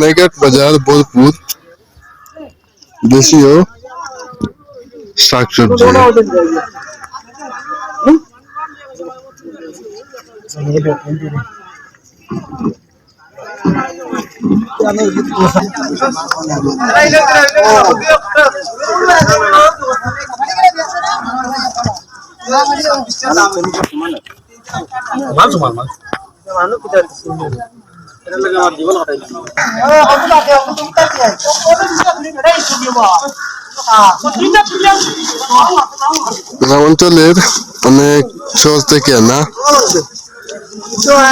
नगर बाज़ार बोलपुर देसी हो साग सब्ज़ी Masuk, Mas. Mana kita di sini? শাকসবজি গ্রামাঞ্চলের অনেক শহর থেকে না ঝিঙ্গা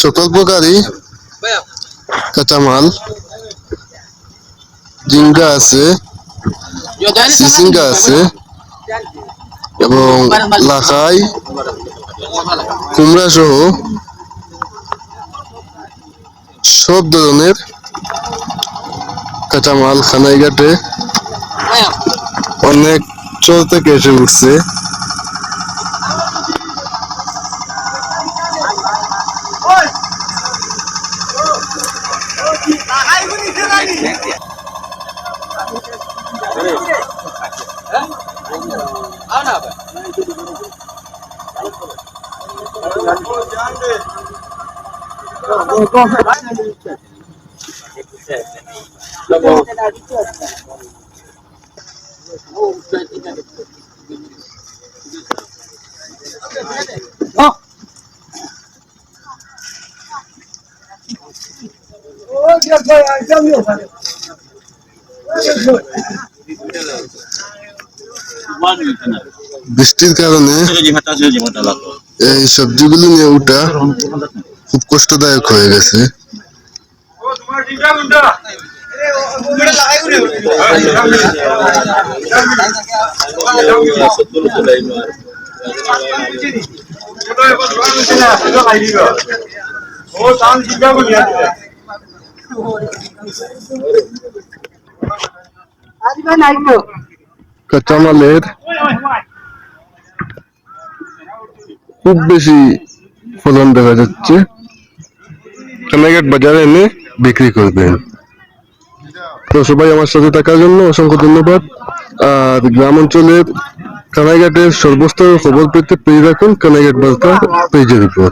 সকল প্রকারই কাঁচামাল ঝিঙ্গা আছে সিসিঙ্গা আছে এবং লাখাই কুমড়া সহ সব ধরনের কাঁচামাল খানাইঘাটে অনেক চর থেকে এসে উঠছে। বৃষ্টির কারণে এই সবজিগুলো নিয়ে ওঠা খুব কষ্টদায়ক হয়ে গেছে। কাঁচামালের খুব বেশি ফলন দেখা যাচ্ছে। কানাঘাট বাজারে এনে বিক্রি করবেন। তো সবাই আমার সাথে থাকার জন্য অসংখ্য ধন্যবাদ। আর গ্রাম অঞ্চলের কানাইঘাটের সর্বস্তরের খবর পেতে পেয়ে রাখুন কানাইঘাট বার্তা পেজের উপর।